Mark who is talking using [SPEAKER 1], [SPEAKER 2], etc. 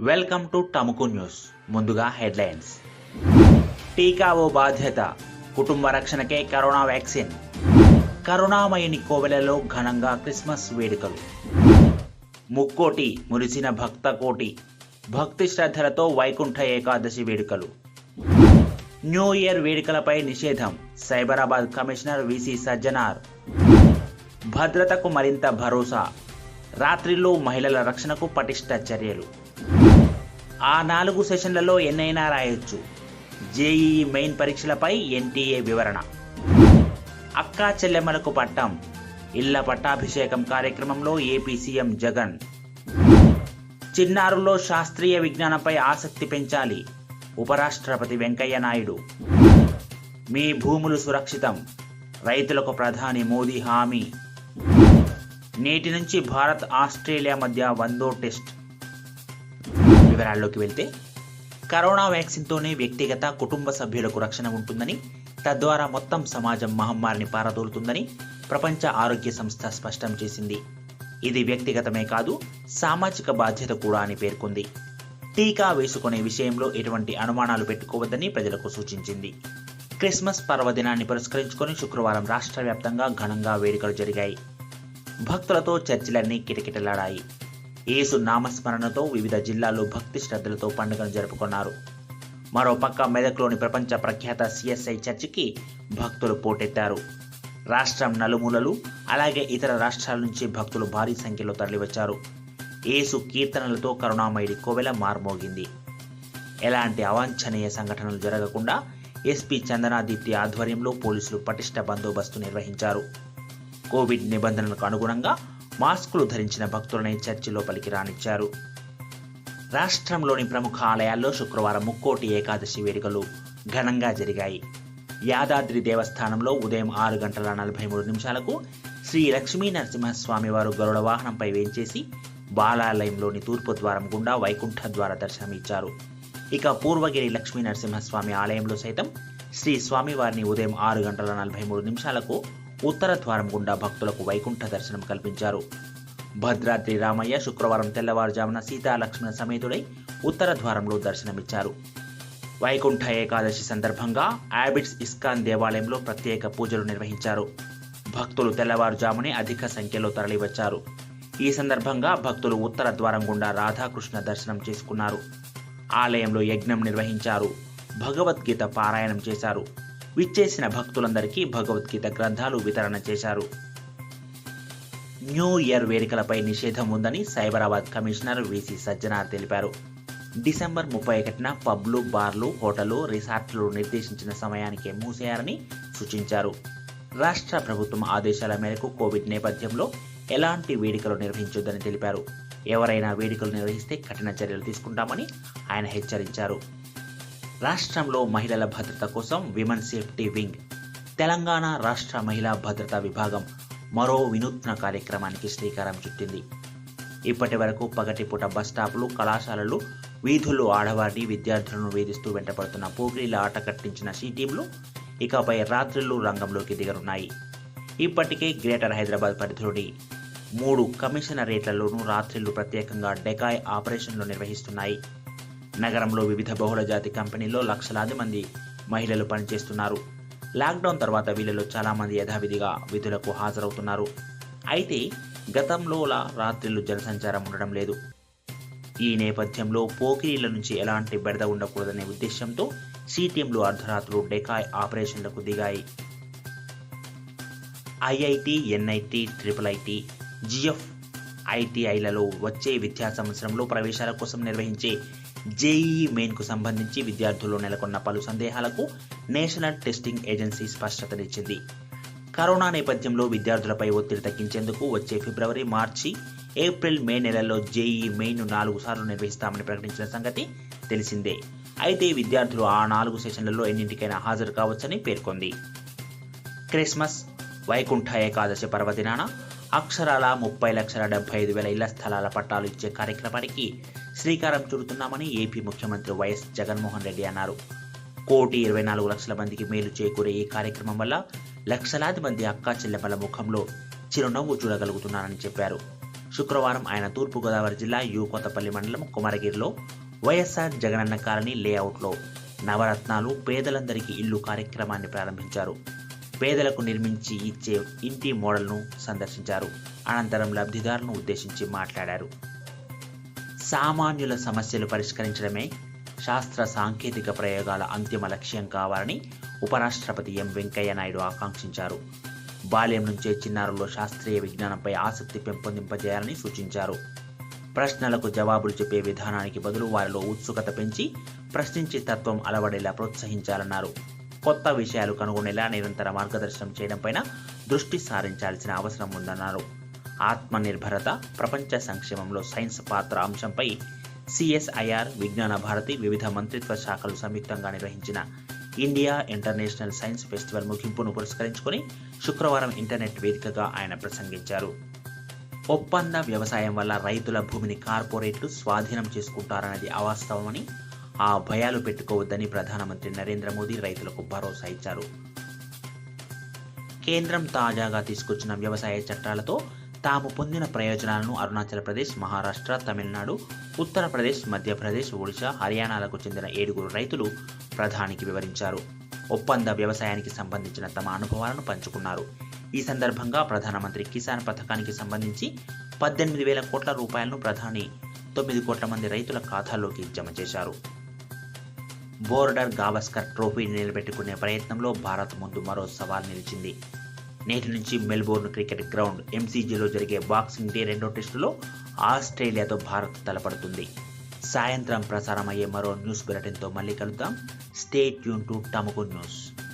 [SPEAKER 1] Welcome to Tamuku news ముందుగా headlines. టీకా ఓ బాధ్యత. కుటుంబ రక్షణకే కరోనా వ్యాక్సిన్. కరుణామయుని కోవెలలో ఘనంగా క్రిస్మస్ వేడుకలు. ముక్కోటి మురిసిన భక్త కోటి. భక్తి శ్రద్ధలతో వైకుంఠ ఏకాదశి వేడుకలు. న్యూ ఇయర్ వేడుకలపై నిషేధం. Cyberabad commissioner VC Sajjanar. భద్రతకు మరింత భరోసా. రాత్రిలో మహిళల రక్షణకు పటిష్ట చర్యలు. ఆ నాలుగు సెషన్లలో ఎన్నైనా రాయొచ్చు. జేఈఈ మెయిన్ పరీక్షలపై ఎన్టీఏ వివరణ. అక్కా చెల్లెమ్మలకు పట్టం. ఇళ్ళ పట్టాభిషేకం కార్యక్రమంలో ఏపీ సీఎం జగన్. చిన్నారుల్లో శాస్త్రీయ విజ్ఞానంపై ఆసక్తి పెంచాలి. ఉపరాష్ట్రపతి వెంకయ్య నాయుడు. మీ భూములు సురక్షితం. రైతులకు ప్రధాని మోదీ హామీ. నేటి నుంచి భారత్ ఆస్ట్రేలియా మధ్య వందో టెస్ట్. వివరాల్లోకి వెళ్తే కరోనా వ్యాక్సిన్తోనే వ్యక్తిగత కుటుంబ సభ్యులకు రక్షణ ఉంటుందని తద్వారా మొత్తం సమాజం మహమ్మారిని పారదోలుతుందని ప్రపంచ ఆరోగ్య సంస్థ స్పష్టం చేసింది. ఇది వ్యక్తిగతమే కాదు సామాజిక బాధ్యత కూడా అని పేర్కొంది. టీకా వేసుకునే విషయంలో ఎటువంటి అనుమానాలు పెట్టుకోవద్దని ప్రజలకు సూచించింది. క్రిస్మస్ పర్వదినాన్ని పురస్కరించుకొని శుక్రవారం రాష్ట్ర వ్యాప్తంగా ఘనంగా వేడుకలు జరిగాయి. భక్తులతో చర్చిలన్నీ కిటకిటలాడాయి. ఏసు నామస్మరణతో వివిధ జిల్లాల్లో భక్తి శ్రద్ధలతో పండుగను జరుపుకున్నారు. మరోపక్క మెదక్లోని ప్రపంచ ప్రఖ్యాత సిఎస్ఐ చర్చికి భక్తులు పోటెత్తారు. రాష్ట్రం నలుమూలలు అలాగే ఇతర రాష్ట్రాల నుంచి భక్తులు భారీ సంఖ్యలో తరలివచ్చారు. ఏసు కీర్తనలతో కరుణామయుడి కోవెల మార్మోగింది. ఎలాంటి అవాంఛనీయ సంఘటనలు జరగకుండా ఎస్పీ చందనాదిత్య ఆధ్వర్యంలో పోలీసులు పటిష్ట బందోబస్తు నిర్వహించారు. కోవిడ్ నిబంధనలకు అనుగుణంగా మాస్కులు ధరించిన భక్తులని చర్చి లోపలికి రానిచ్చారు. రాష్ట్రంలోని ప్రముఖ ఆలయాల్లో శుక్రవారం ముక్కోటి ఏకాదశి వేడుకలు ఘనంగా జరిగాయి. యాదాద్రి దేవస్థానంలో ఉదయం ఆరు గంటల నలభై మూడు నిమిషాలకు శ్రీ లక్ష్మీనరసింహస్వామి వారు గరుడ వాహనంపై వేంచేసి బాలాలయంలోని తూర్పు ద్వారం గుండా వైకుంఠ ద్వార దర్శనమిచ్చారు ఇక పూర్వగిరి లక్ష్మీ నరసింహస్వామి ఆలయంలో సైతం శ్రీ స్వామివారిని ఉదయం ఆరు గంటల నలభై మూడు నిమిషాలకు ఉత్తర ద్వారం గుండా భక్తులకు వైకుంఠ దర్శనం కల్పించారు. భద్రాద్రి రామయ్య శుక్రవారం తెల్లవారుజామున సీతాలక్ష్మణ సమేతుడై ఉత్తర ద్వారంలో దర్శనమిచ్చారు. వైకుంఠ ఏకాదశి సందర్భంగా యాబిట్స్ ఇస్కాన్ దేవాలయంలో ప్రత్యేక పూజలు నిర్వహించారు. భక్తులు తెల్లవారుజామునే అధిక సంఖ్యలో తరలివచ్చారు. ఈ సందర్భంగా భక్తులు ఉత్తర ద్వారం గుండా రాధాకృష్ణ దర్శనం చేసుకున్నారు. ఆలయంలో యజ్ఞం నిర్వహించారు. భగవద్గీత పారాయణం చేశారు. విచ్చేసిన భక్తులందరికీ భగవద్గీత గ్రంథాలు వితరణ చేశారు. న్యూ ఇయర్ వేడుకలపై నిషేధం ఉందని సైబరాబాద్ కమిషనర్ విసి సజ్జనార్ తెలిపారు. డిసెంబర్ ముప్పై ఒకటిన పబ్లు బార్లు హోటళ్ళు రిసార్ట్లు నిర్దేశించిన సమయానికే మూసేయాలని సూచించారు. రాష్ట్ర ప్రభుత్వం ఆదేశాల మేరకు కోవిడ్ నేపథ్యంలో ఎలాంటి వేడుకలు నిర్వహించొద్దని తెలిపారు. ఎవరైనా వేడుకలు నిర్వహిస్తే కఠిన చర్యలు తీసుకుంటామని ఆయన హెచ్చరించారు. రాష్ట్రంలో మహిళల భద్రత కోసం విమెన్ సేఫ్టీ వింగ్ తెలంగాణ రాష్ట్ర మహిళా భద్రతా విభాగం మరో వినూత్న కార్యక్రమానికి శ్రీకారం చుట్టింది. ఇప్పటి వరకు పగటిపూట బస్ కళాశాలలు వీధుల్లో ఆడవారిని విద్యార్థులను వేధిస్తూ వెంటపడుతున్న పోగిరీల ఆట కట్టించిన సి టీంలు ఇకపై రాత్రిళ్ళు రంగంలోకి దిగనున్నాయి. ఇప్పటికే గ్రేటర్ హైదరాబాద్ పరిధిలోని మూడు కమిషనరేట్లలోనూ రాత్రిళ్ళు ప్రత్యేకంగా డెకాయ్ ఆపరేషన్లు నిర్వహిస్తున్నాయి. నగరంలో వివిధ బహుళజాతి కంపెనీల్లో లక్షలాది మంది మహిళలు పనిచేస్తున్నారు. లాక్డౌన్ తర్వాత వీళ్ళలో చాలామంది యథావిధిగా విధులకు హాజరవుతున్నారు. అయితే గతంలోలా రాత్రిళ్ళు జనసంచారం ఉండడం లేదు. ఈ నేపథ్యంలో పోకిరీల నుంచి ఎలాంటి బెడద ఉండకూడదనే ఉద్దేశంతో సి అర్ధరాత్రులు డెకాయ్ ఆపరేషన్లకు దిగాయి. IIT NIT triple IT GF ఐటీఐలలో వచ్చే విద్యా సంవత్సరంలో ప్రవేశాల కోసం నిర్వహించే జేఈఈ మెయిన్కు సంబంధించి విద్యార్థుల్లో నెలకొన్న పలు సందేహాలకు నేషనల్ టెస్టింగ్ ఏజెన్సీ స్పష్టతనిచ్చింది కరోనా నేపథ్యంలో విద్యార్థులపై ఒత్తిడి తగ్గించేందుకు వచ్చే ఫిబ్రవరి మార్చి ఏప్రిల్ మే నెలల్లో జేఈఈ మెయిన్ను నాలుగు సార్లు నిర్వహిస్తామని ప్రకటించిన సంగతి తెలిసిందే. అయితే విద్యార్థులు ఆ నాలుగు సెషన్లలో ఎన్నింటికైనా హాజరు కావచ్చని పేర్కొంది. క్రిస్మస్ వైకుంఠ ఏకాదశి పర్వదినాన అక్షరాల ముప్పై లక్షల డెబ్బై ఐదు వేల ఇళ్ళ స్థలాల పట్టాలు ఇచ్చే కార్యక్రమానికి శ్రీకారం చుడుతున్నామని ఏపీ ముఖ్యమంత్రి వైఎస్ జగన్మోహన్ రెడ్డి అన్నారు. కోటి ఇరవై నాలుగు లక్షల మందికి మేలు చేకూరే ఈ కార్యక్రమం వల్ల లక్షలాది మంది అక్కా చెల్లెమ్మల ముఖంలో చిరునవ్వు చూడగలుగుతున్నానని చెప్పారు. శుక్రవారం ఆయన తూర్పుగోదావరి జిల్లా యు కొత్తపల్లి మండలం కుమరగిరిలో వైఎస్ఆర్ జగనన్న కాలనీ లేఅవుట్లో నవరత్నాలు పేదలందరికీ ఇల్లు కార్యక్రమాన్ని ప్రారంభించారు. పేదలకు నిర్మించి ఇచ్చే ఇంటి మోడల్ను సందర్శించారు. అనంతరం లబ్ధిదారులను ఉద్దేశించి మాట్లాడారు. సామాన్యుల సమస్యలు పరిష్కరించడమే శాస్త్ర సాంకేతిక ప్రయోగాల అంతిమ లక్ష్యం కావాలని ఉపరాష్ట్రపతి ఎం వెంకయ్య నాయుడు ఆకాంక్షించారు. బాల్యం నుంచే చిన్నారుల్లో శాస్త్రీయ విజ్ఞానంపై ఆసక్తి పెంపొందింపజేయాలని సూచించారు. ప్రశ్నలకు జవాబులు చెప్పే విధానానికి బదులు వారిలో ఉత్సుకత పెంచి ప్రశ్నించే తత్వం అలవడేలా ప్రోత్సహించాలన్నారు. కొత్త విషయాలు కనుగొనేలా నిరంతర మార్గదర్శనం చేయడంపైన దృష్టి సారించాల్సిన అవసరం ఉందన్నారు. ఆత్మనిర్భరత ప్రపంచ సంక్షేమంలో సైన్స్ పాత్ర అంశంపై సిఎస్ఐఆర్ విజ్ఞాన భారతి వివిధ మంత్రిత్వ శాఖలు సంయుక్తంగా నిర్వహించిన ఇండియా ఇంటర్నేషనల్ సైన్స్ ఫెస్టివల్ ముగింపును పురస్కరించుకొని శుక్రవారం ఇంటర్నెట్ వేదికగా ఆయన ప్రసంగించారు. ఒప్పంద వ్యవసాయం వల్ల రైతుల భూమిని కార్పొరేట్లు స్వాధీనం చేసుకుంటారన్నది అవాస్తవమని ఆ భయాలు పెట్టుకోవద్దని ప్రధానమంత్రి నరేంద్ర మోదీ రైతులకు భరోసా ఇచ్చారు. కేంద్రం తాజాగా తీసుకొచ్చిన వ్యవసాయ చట్టాలతో తాము పొందిన ప్రయోజనాలను అరుణాచల్ ప్రదేశ్ మహారాష్ట్ర తమిళనాడు ఉత్తరప్రదేశ్ మధ్యప్రదేశ్ ఒడిశా హర్యానాలకు చెందిన ఏడుగురు రైతులు ప్రధానికి వివరించారు. ఒప్పంద వ్యవసాయానికి సంబంధించిన తమ అనుభవాలను పంచుకున్నారు. ఈ సందర్భంగా ప్రధానమంత్రి కిసాన్ పథకానికి సంబంధించి పద్దెనిమిది వేల కోట్ల రూపాయలను ప్రధాని తొమ్మిది కోట్ల మంది రైతుల ఖాతాల్లోకి జమ చేశారు. బోర్డర్ గావస్కర్ ట్రోఫీని నిలబెట్టుకునే ప్రయత్నంలో భారత్ ముందు మరో సవాల్ నిలిచింది. నేటి నుంచి మెల్బోర్న్ క్రికెట్ గ్రౌండ్ ఎంసీజీలో జరిగే బాక్సింగ్ డే రెండో టెస్టులో ఆస్ట్రేలియాతో భారత్ తలపడుతుంది. సాయంత్రం ప్రసారమయ్యే మరో న్యూస్ బులెటిన్తో మళ్ళీ కలుద్దాం. Stay tune to Tamaku news.